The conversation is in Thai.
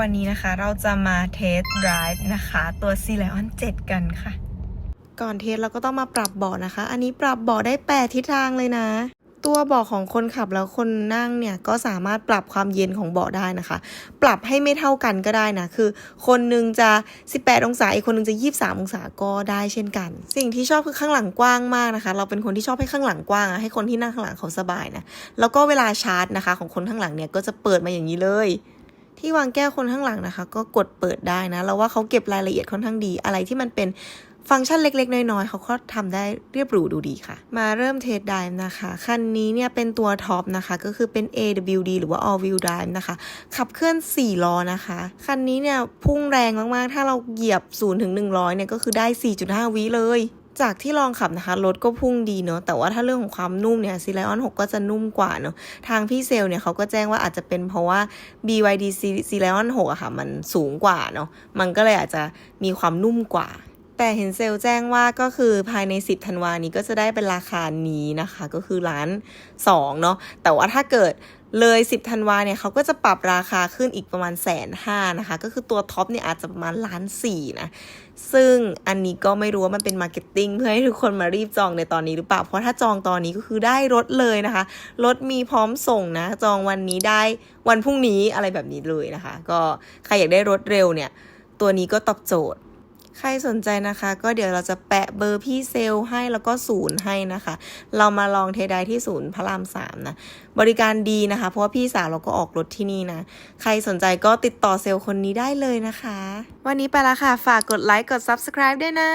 วันนี้นะคะเราจะมาเทสไดรฟ์นะคะ ตัว c ีเลออน7กันค่ะ ก่อนเทสเราก็ต้องมาปรับเบาะนะคะ อันนี้ปรับเบาะได้ 8 ทิศทางเลยนะ ตัวเบาะของคนขับแล้วคนนั่งเนี่ย ก็สามารถปรับความเย็นของเบาะได้นะคะ ปรับให้ไม่เท่ากันก็ได้นะ คือ คนหนึงจะ 18 องศา อีกคนหนึงจะ 23 องศาก็ได้เช่นกัน สิ่งที่ชอบคือข้างหลังกว้างมากนะคะ เราเป็นคนที่ชอบให้ข้างหลังกว้างอะให้คนที่นั่งข้างหลังเขาสบายนะ แล้วก็เวลาชาร์จนะคะ ของคนข้างหลังเนี่ยก็จะเปิดมาอย่างนี้เลย ที่วางแก้วคนข้างหลังนะคะ ก็กดเปิดได้นะเราว่าเขาเก็บรายละเอียดค่อนข้างดี อะไรที่มันเป็นฟังก์ชันเล็ก ๆ น้อย ๆ เขาก็ทำได้เรียบหรูดูดีค่ะ มาเริ่มเทสไดฟ์นะคะ คันนี้เนี่ยเป็นตัวท็อปนะคะ ก็คือเป็น AWD หรือว่า All Wheel Drive นะคะ ขับเคลื่อน 4 ล้อนะคะ คันนี้เนี่ยพุ่งแรงมาก ๆ ถ้าเราเหยียบ0ถึง100 เนี่ยก็คือได้ 4.5 วิเลย จากที่ลองขับนะคะรถก็พุ่งดีเนาะแต่ว่าถ้าเรื่องของความนุ่มเนี่ยซีไลออน6ก็จะนุ่มกว่าเนาะทางพี่เซลเนี่ยเขาก็แจ้งว่าอาจจะเป็นเพราะว่า BYD ซีไลออน6อะค่ะมันสูงกว่าเนาะมันก็เลยอาจจะมีความนุ่มกว่า แต่เห็นเซลแจ้งว่าก็คือภายใน 10ธันวานี้ก็จะได้เป็นราคานี้นะคะ ก็คือล้าน2เนาะแต่ว่าถ้าเกิดเลย 10ธันวาเนี่ยเขาก็จะปรับราคาขึ้นอีกประมาณแสนห้านะคะ ก็คือตัวท็อปเนี่ยอาจจะประมาณล้านสี่นะ ซึ่งอันนี้ก็ไม่รู้ว่ามันเป็นมาร์เก็ตติ้งเพื่อให้ทุกคนมารีบจองในตอนนี้หรือเปล่า เพราะถ้าจองตอนนี้ก็คือได้รถเลยนะคะ รถมีพร้อมส่งนะ จองวันนี้ได้วันพรุ่งนี้อะไรแบบนี้เลยนะคะ ก็ใครอยากได้รถเร็วเนี่ย ตัวนี้ก็ตอบโจทย์ ใครสนใจนะคะ ก็เดี๋ยวเราจะแปะเบอร์พี่เซลให้แล้วก็ศูนย์ให้นะคะ เรามาลองเทไดที่ศูนย์พระรามสามนะ บริการดีนะคะ เพราะว่าพี่สาวเราก็ออกรถที่นี่นะ ใครสนใจก็ติดต่อเซลล์คนนี้ได้เลยนะคะ วันนี้ไปละค่ะ ฝากกดไลค์กด Subscribe ด้วยนะ